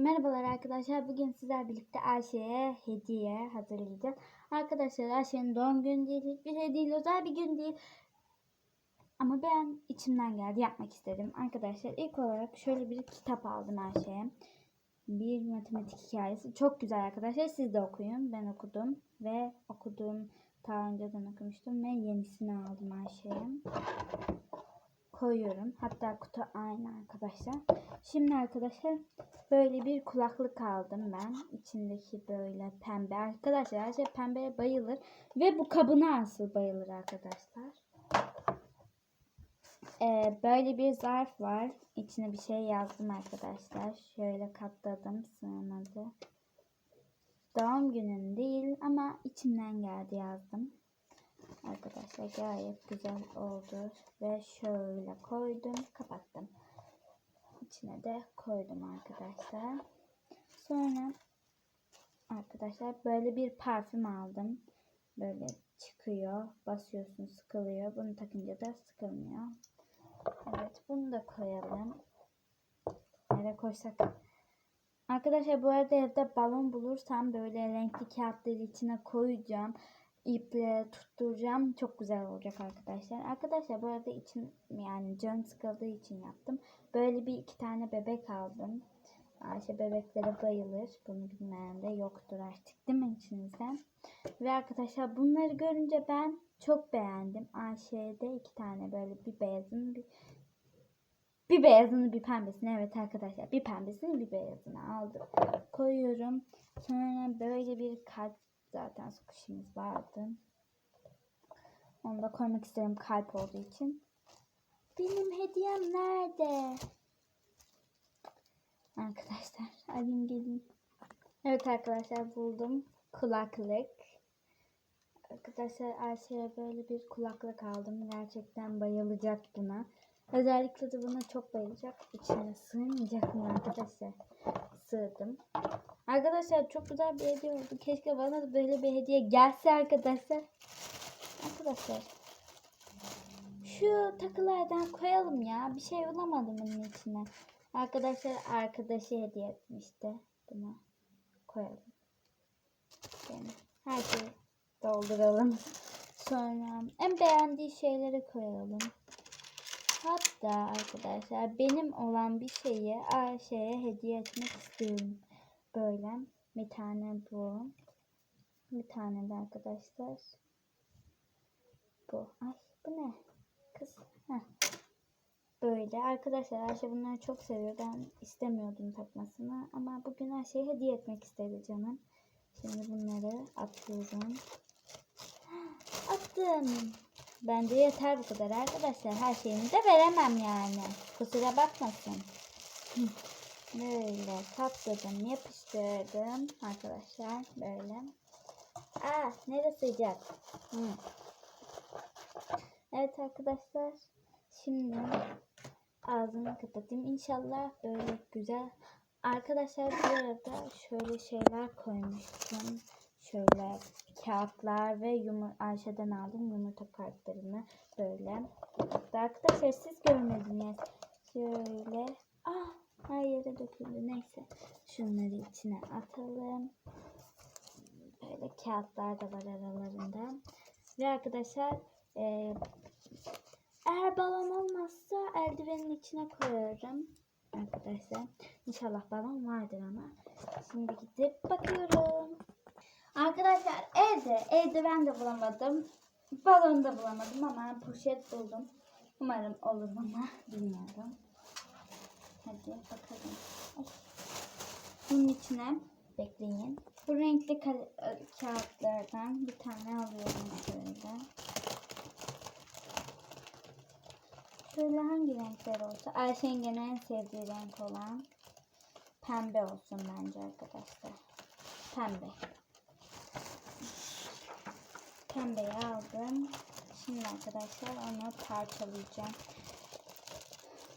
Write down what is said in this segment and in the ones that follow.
merhabalar arkadaşlar. Bugün sizler birlikte Ayşe'ye hediye hazırlayacağız. Arkadaşlar Ayşe'nin doğum günü değil, hiçbir şey değil, özel bir gün değil. Ama ben içimden geldi yapmak istedim. Arkadaşlar ilk olarak şöyle bir kitap aldım Ayşe'ye. Bir matematik hikayesi. Çok güzel arkadaşlar. Siz de okuyun. Ben okudum ve okuduğum daha önceden okumuştum ve yenisini aldım Ayşe'ye koyuyorum. Hatta kutu aynı arkadaşlar. Şimdi arkadaşlar böyle bir kulaklık aldım ben. İçindeki böyle pembe. Arkadaşlar her şey pembeye bayılır. Ve bu kabına asıl bayılır arkadaşlar. Ee, böyle bir zarf var. İçine bir şey yazdım arkadaşlar. Şöyle katladım. Sığmadı. Doğum günün değil ama içimden geldi yazdım. Arkadaşlar gayet güzel oldu. Ve şöyle koydum. Kapattım. İçine de koydum arkadaşlar. Sonra arkadaşlar böyle bir parfüm aldım. Böyle çıkıyor. Basıyorsun sıkılıyor. Bunu takınca da sıkılmıyor. Evet bunu da koyalım. Nereye koysak? Arkadaşlar bu arada evde balon bulursam böyle renkli kağıtları içine koyacağım iple tutturacağım. Çok güzel olacak arkadaşlar. Arkadaşlar bu arada için yani can sıkıldığı için yaptım. Böyle bir iki tane bebek aldım. Ayşe bebeklere bayılır. Bunu bilmeyen de yoktur artık değil mi içinizde? Ve arkadaşlar bunları görünce ben çok beğendim. Ayşe'de iki tane böyle bir beyazını bir bir beyazını bir pembesini evet arkadaşlar bir pembesini bir beyazını aldım. Koyuyorum. Sonra böyle bir kalp zaten squishimiz vardı. Onu da koymak isterim kalp olduğu için. Benim hediyem nerede? Arkadaşlar alayım geleyim. Evet arkadaşlar buldum. Kulaklık. Arkadaşlar Ayşe'ye böyle bir kulaklık aldım. Gerçekten bayılacak buna. Özellikle de buna çok bayılacak. İçine sığmayacak mı arkadaşlar? Sığdım. Arkadaşlar çok güzel bir hediye oldu. Keşke bana da böyle bir hediye gelse arkadaşlar. Arkadaşlar. Şu takılardan koyalım ya. Bir şey bulamadım bunun içine. Arkadaşlar arkadaşı hediye etmişti. Bunu koyalım. Yani her şeyi dolduralım. Sonra en beğendiği şeyleri koyalım. Hatta arkadaşlar benim olan bir şeyi Ayşe'ye hediye etmek istiyorum. Böyle bir tane bu. Bir tane de arkadaşlar. Bu. Ay bu ne? Kız. Heh. Böyle. Arkadaşlar Ayşe bunları çok seviyor. Ben istemiyordum takmasını. Ama bugün Ayşe'ye hediye etmek istedi canım. Şimdi bunları atıyorum. Attım. Bence yeter bu kadar arkadaşlar. Her şeyini de veremem yani. Kusura bakmasın. Böyle katladım, yapıştırdım arkadaşlar. Böyle. Aa, neresi sıcak? Hı. Evet arkadaşlar. Şimdi ağzını kapatayım. İnşallah böyle güzel. Arkadaşlar bu arada şöyle şeyler koymuştum. Şöyle kağıtlar ve yumur Ayşe'den aldım yumurta kartlarını böyle. Arkadaşlar siz görmediniz. Şöyle. Ah her yere döküldü. Neyse. Şunları içine atalım. Böyle kağıtlar da var aralarında. Ve arkadaşlar e, eğer balon olmazsa eldivenin içine koyarım. Arkadaşlar. İnşallah balon vardır ama. Şimdi gidip bakıyorum. Arkadaşlar evde, evde ben de bulamadım. Balon da bulamadım ama poşet buldum. Umarım olur ama bilmiyorum. Hadi bakalım. Bunun içine bekleyin. Bu renkli kağıtlardan bir tane alıyorum şöyle. Şöyle hangi renkler olsa. Ayşengen en sevdiği renk olan pembe olsun bence arkadaşlar. Pembe. Pembeyi aldım. Şimdi arkadaşlar onu parçalayacağım.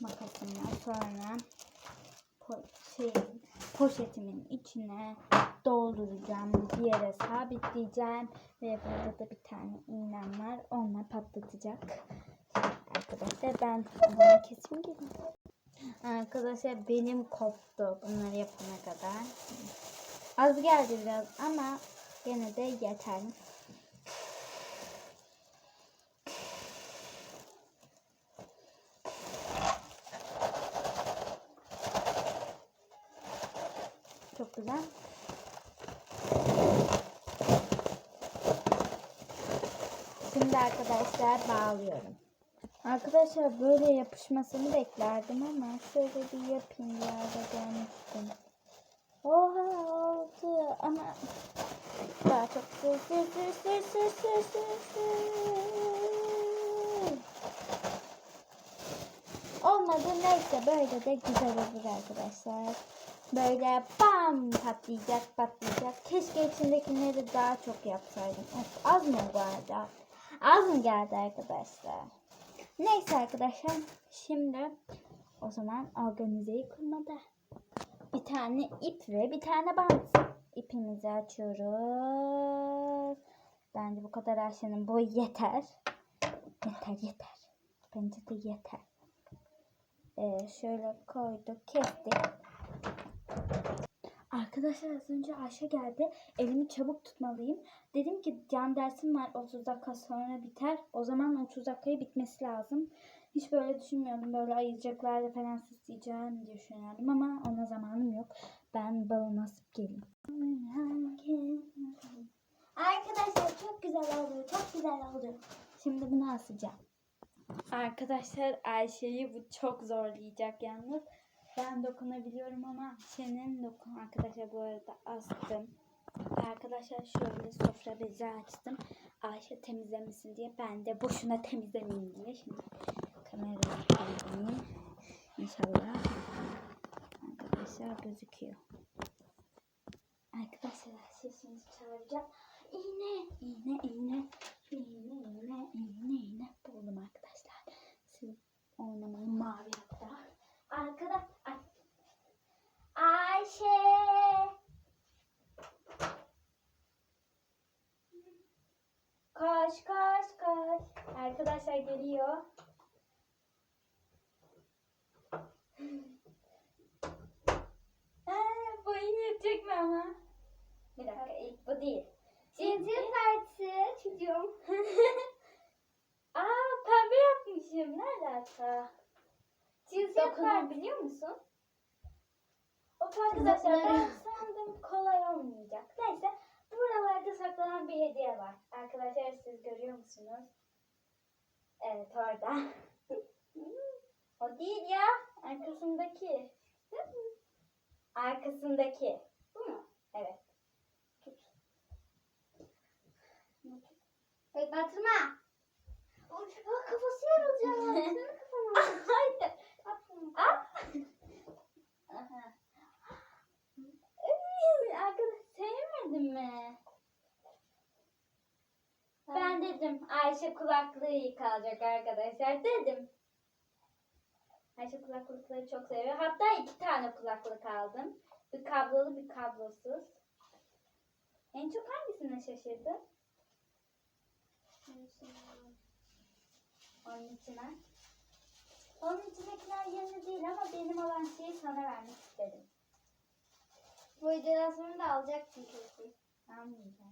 Makasımla sonra po şey, poşetimin içine dolduracağım. Bir yere sabitleyeceğim. Ve burada da bir tane iğnem var. Onunla patlatacak. Arkadaşlar ben onu kesim gelin. Arkadaşlar benim koptu bunları yapana kadar. Az geldi biraz ama gene de yeter. Güzel. Şimdi arkadaşlar bağlıyorum. Arkadaşlar böyle yapışmasını beklerdim ama şöyle bir yapayım bir yerde görmüştüm. Oha oldu ama daha çok sür sür sür sür sür sür sür. Olmadı neyse böyle de güzel olur arkadaşlar. Böyle bam patlayacak patlayacak. Keşke içindekileri daha çok yapsaydım. Of, az mı bu arada? Az mı geldi arkadaşlar? Neyse arkadaşlar şimdi o zaman organizeyi kurmada. Bir tane ip ve bir tane bant. İpimizi açıyoruz. Bence bu kadar Ayşe'nin boyu yeter. Yeter yeter. Bence de yeter. Ee, şöyle koyduk kestik. Arkadaşlar az önce Ayşe geldi. Elimi çabuk tutmalıyım. Dedim ki can dersim var 30 dakika sonra biter. O zaman 30 dakikaya bitmesi lazım. Hiç böyle düşünmüyordum. Böyle ayıracaklarla falan süsleyeceğim diye düşünüyordum ama ona zamanım yok. Ben balı nasip geleyim. Arkadaşlar çok güzel oldu. Çok güzel oldu. Şimdi bunu asacağım. Arkadaşlar Ayşe'yi bu çok zorlayacak yalnız. Ben dokunabiliyorum ama Ayşe'nin dokun. Arkadaşlar bu arada astım. Arkadaşlar şöyle sofra bezi açtım. Ayşe temizlemesin diye ben de boşuna temizlemeyeyim diye. Şimdi kamerayı koyayım. İnşallah arkadaşlar gözüküyor. Arkadaşlar sesinizi çağıracağım. İğne, iğne, iğne, iğne, iğne, iğne, iğne. Buldum arkadaşlar. Siz oynamayın mavi hatta. Arkada Ay. Ayşe. Koş koş koş. Arkadaşlar geliyor. Aa, bu iyi yapacak mı ama? Bir dakika ilk bu değil. Cinsiyet partisi çocuğum. Aa pembe yapmışım. Ne alaka? Cinsiyet Dokunabiliyor musun? Of arkadaşlar ben sandım kolay olmayacak. Neyse buralarda saklanan bir hediye var. Arkadaşlar siz görüyor musunuz? Evet orada. o değil ya. Arkasındaki. Arkasındaki. Bu mu? Evet. Tut. Batırma. Bak kafası yarılacak. Senin kafana. Haydi. Ah. Aha. Ay, Arkadaş sevmedin mi? Ben dedim Ayşe kulaklığı iyi kalacak arkadaşlar dedim. Ayşe kulaklıkları çok seviyor. Hatta iki tane kulaklık aldım. Bir kablolu bir kablosuz. En çok hangisine şaşırdın? Onun içine. Onun içindekiler yeni değil ama benim olan şeyi sana vermek istedim. Bu sonra da alacaksın kesin. Anlayacağım.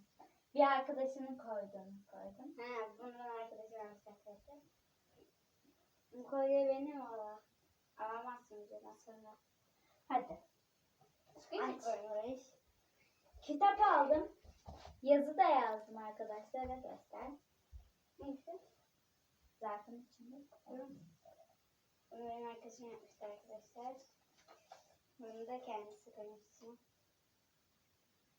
Bir arkadaşının koyduğunu koydum. Ha, bundan arkadaşı varmış arkadaşlar. Bu kolye benim valla. Alamazsın videodan sonra. Hadi. Aç. Aç. Kitap aldım. Yazı da yazdım arkadaşlara göster. Neyse. Zarfın içinde. Bunu benim arkadaşım yapmıştı arkadaşlar. Bunu da kendisi koymuştu.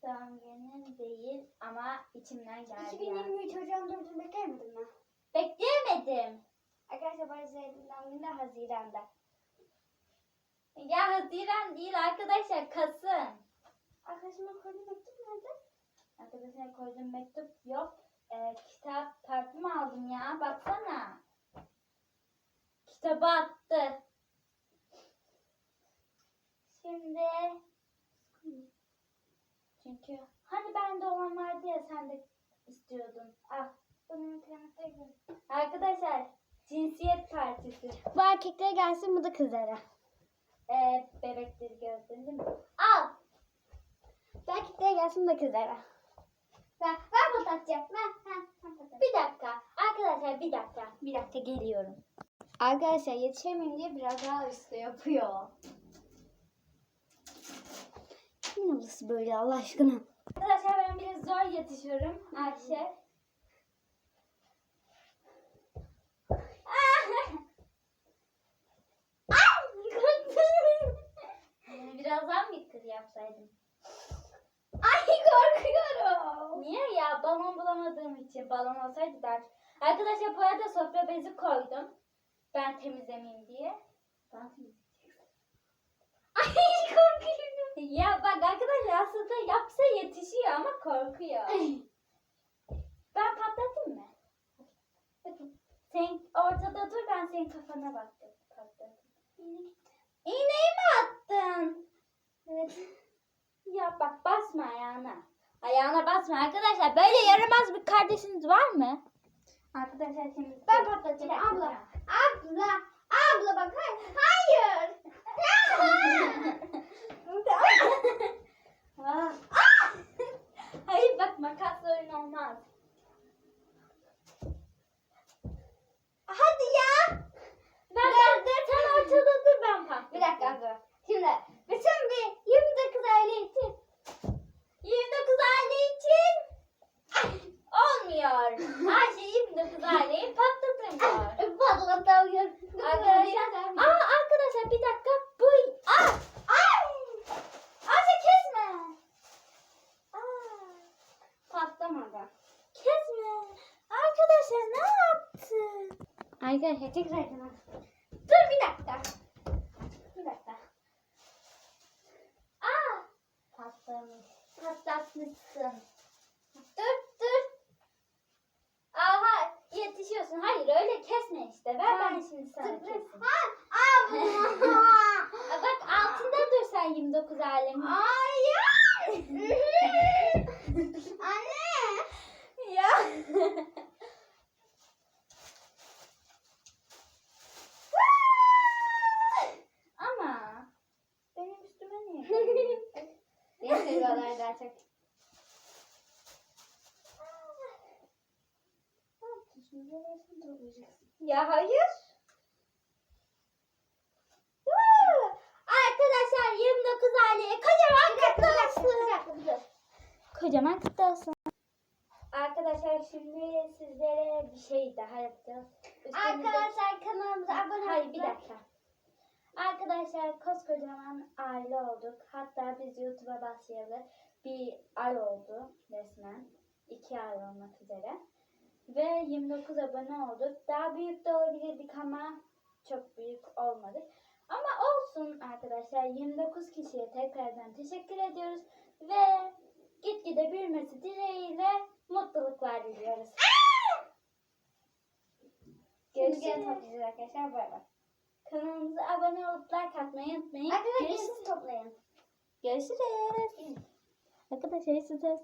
Günün değil ama içimden geldi. 2023 Ocağın 4'ünü beklemedim mi? Bekleyemedim. Arkadaşlar Barış Zeynep'in günü de Haziran'da. Ya Haziran değil arkadaşlar Kasım. Arkadaşıma koyduğum mektup nerede? Arkadaşlar koyduğum mektup yok. Ee, kitap parfüm aldım ya. Baksana. Kitabı attı. Şimdi çünkü hani bende olan vardı ya sen de istiyordun. Al. Bunun kıyafetleri. Arkadaşlar cinsiyet partisi. Bu erkeklere gelsin bu da kızlara. Ee, bebekleri gördün değil mi? Al. Belki de gelsin kızlara. Ben, ben patlatacağım. Ben, ben, ben patlatacağım. Bir dakika. Arkadaşlar bir dakika. Bir dakika geliyorum. Arkadaşlar yetişemeyeyim diye biraz daha üstü yapıyor. Ne burası böyle Allah aşkına? Arkadaşlar ben biraz zor yetişiyorum. Ayşe. Yani birazdan bir kır yapsaydım. Ay korkuyorum. Niye ya? Balon bulamadığım için balon olsaydı der. Arkadaşlar bu arada sofra bezi koydum. Ben temizlemeyeyim diye. Ben temizleyeceğim. Ay korkuyorum. Ya bak arkadaşlar aslında yapsa yetişiyor ama korkuyor. Ben patlatayım mı? Sen ortada dur ben senin kafana baktım. Patlatayım. İğneyi mi attın? Evet. Ya bak basma ayağına. Ayağına basma arkadaşlar. Böyle yaramaz bir kardeşiniz var mı? Arkadaşlar şimdi Ben patlatacağım abla. Abla. Abla bak hayır. Hayır. Hayır bak makasla oyun olmaz. Hadi ya. Ben ben de sen ortada dur ben patlatayım. Bir dakika abla. Şimdi bütün bir 29 aile için 29 aile için olmuyor. Her şey 29 aileyi patlatamıyor. patlatamıyorum. Arkadaşlar, aa arkadaşlar bir dakika. Bu aa, ay! Ayşe kesme. Aa, Patlamadı. kesme. Arkadaşlar ne yaptın? Arkadaşlar tekrar. Dur bir dakika. Bir dakika. Aa, patlamış. Patlatmışsın. Dur dur. Aha yetişiyorsun. Hayır öyle kesme işte. Ver ben şimdi sana keseyim. Ha. Aa, Bak altında dur sen 29 alemi. Hayır. Anne. Ya. Ama benim üstüme niye? geliyorsun? Beni çok. ya hayır. Arkadaşlar 29 aileye kocaman kutlu olsun. Kocaman kutlu olsun. Arkadaşlar şimdi sizlere bir şey daha yapacağız. Üstümüzdeki- Arkadaşlar kanalımıza abone Hayır olun. bir dakika. Arkadaşlar koskocaman aile olduk. Hatta biz YouTube'a başlayalı bir ay oldu resmen. İki ay olmak üzere. Ve 29 abone olduk. Daha büyük de olabilirdik ama çok büyük olmadık. Ama olsun arkadaşlar 29 kişiye tekrardan teşekkür ediyoruz. Ve gitgide büyümesi dileğiyle mutluluklar diliyoruz. Görüşürüz. arkadaşlar. Bay bay. Kanalımıza abone olup like atmayı unutmayın. Arkadaşlar Görüşürüz. toplayın. Görüşürüz. Arkadaşlar size